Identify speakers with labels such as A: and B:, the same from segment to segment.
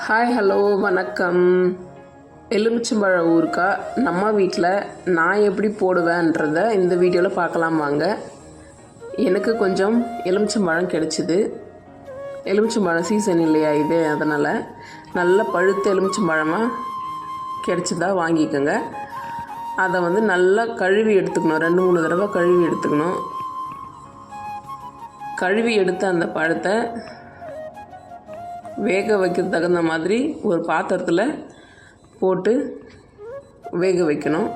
A: Hi hello வணக்கம். எலுமிச்சம்பழ ஊருக்கா நம்ம வீட்டில் நான் எப்படி போடுவேன்றத இந்த வீடியோவில் பார்க்கலாம் வாங்க. எனக்கு கொஞ்சம் எலுமிச்சம்பழம் கிடச்சிது. எலுமிச்சம்பழம் சீசன் இல்லையா இது அதனால் நல்ல பழுத்த எலுமிச்சம்பழமாக கிடச்சிதா வாங்கிக்கோங்க. அதை வந்து நல்லா கழுவி எடுத்துக்கணும். ரெண்டு மூணு தடவை கழுவி எடுத்துக்கணும். கழுவி எடுத்த அந்த பழத்தை வேக வைக்க தகுந்த மாதிரி ஒரு பாத்திரத்தில் போட்டு வேக வைக்கணும்.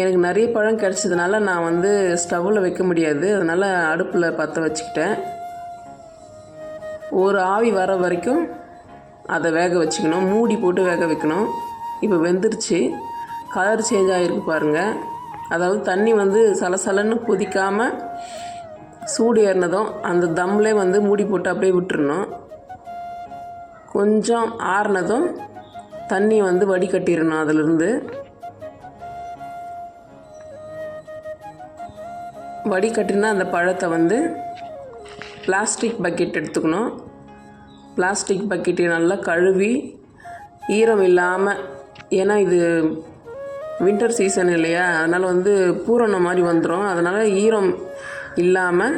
A: எனக்கு நிறைய பழம் கிடச்சதுனால நான் வந்து ஸ்டவ்வில் வைக்க முடியாது. அதனால் அடுப்பில் பற்ற வச்சுக்கிட்டேன். ஒரு ஆவி வர வரைக்கும் அதை வேக வச்சுக்கணும். மூடி போட்டு வேக வைக்கணும். இப்போ வெந்துருச்சு. கலர் சேஞ்ச் ஆகிருக்கு பாருங்கள் அதாவது தண்ணி வந்து சலசலன்னு கொதிக்காமல் சூடு ஏறினதும் அந்த தம்லே வந்து மூடி போட்டு அப்படியே விட்டுருணும் கொஞ்சம் ஆறுனதும் தண்ணி வந்து வடிகட்டிடணும் அதிலிருந்து. வடிகட்டினா அந்த பழத்தை வந்து பிளாஸ்டிக் பக்கெட் எடுத்துக்கணும். பிளாஸ்டிக் பக்கெட்டை நல்லா கழுவி ஈரம் இல்லாமல் ஏன்னா இது வின்டர் சீசன் இல்லையா? அதனால் வந்து பூரணம் மாதிரி வந்துடும் அதனால் ஈரம் இல்லாமல்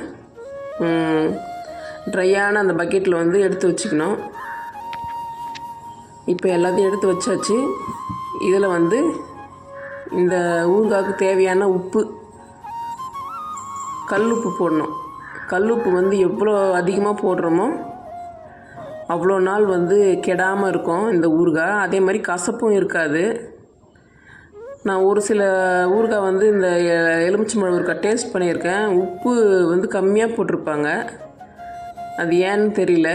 A: ட்ரையான அந்த பக்கெட்டில் வந்து எடுத்து வச்சுக்கணும். இப்போ எல்லாத்தையும் எடுத்து வச்சாச்சு. இதில் வந்து இந்த ஊறுகாய்க்கு தேவையான உப்பு கல் உப்பு போடணும். கல் உப்பு வந்து எவ்வளோ அதிகமாக போடுறோமோ அவ்வளோ நாள் வந்து கெடாமல் இருக்கும் இந்த ஊறுகாய். அதே மாதிரி கசப்பும் இருக்காது. நான் ஒரு சில ஊறுகாய் வந்து இந்த எலுமிச்சம்பழம் ஊறுகாய் டேஸ்ட் பண்ணியிருக்கேன். உப்பு வந்து கம்மியாக போட்டிருப்பாங்க. அது ஏன்னு தெரியல.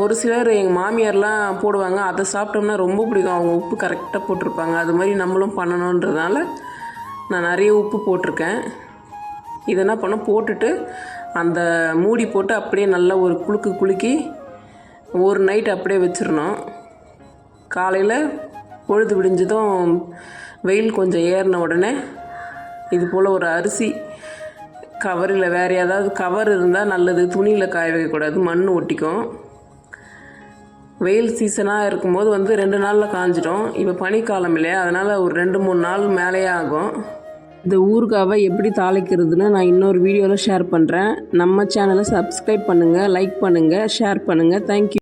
A: ஒரு சிலர் எங்கள் மாமியார்லாம் போடுவாங்க அதை சாப்பிட்டோம்னா ரொம்ப பிடிக்கும். அவங்க உப்பு கரெக்டாக போட்டிருப்பாங்க. அது மாதிரி நம்மளும் பண்ணணுன்றதுனால நான் நிறைய உப்பு போட்டிருக்கேன். இதை என்ன பண்ண போட்டுட்டு அந்த மூடி போட்டு அப்படியே நல்லா ஒரு குலுக்கு குலுக்கி ஒரு நைட் அப்படியே வச்சிடணும். காலையில் பொழுது விடிஞ்சதும் வெயில் கொஞ்சம் ஏறின உடனே இது போல் ஒரு அரிசி கவரில் வேறு ஏதாவது கவர் இருந்தால் நல்லது. துணியில் காய வைக்கக்கூடாது. மண் ஒட்டிக்கும். வெயில் சீசனாக இருக்கும்போது வந்து ரெண்டு நாளில் காஞ்சிடும். இப்போ பனிக்காலம் இல்லையா? அதனால் ஒரு ரெண்டு மூணு நாள் மேலேயே ஆகும். இந்த ஊறுகாவை எப்படி தாளிக்கிறதுன்னு நான் இன்னொரு வீடியோவில் ஷேர் பண்ணுறேன் நம்ம சேனலை சப்ஸ்கிரைப் பண்ணுங்கள் லைக் பண்ணுங்கள் ஷேர் பண்ணுங்கள் தேங்க்யூ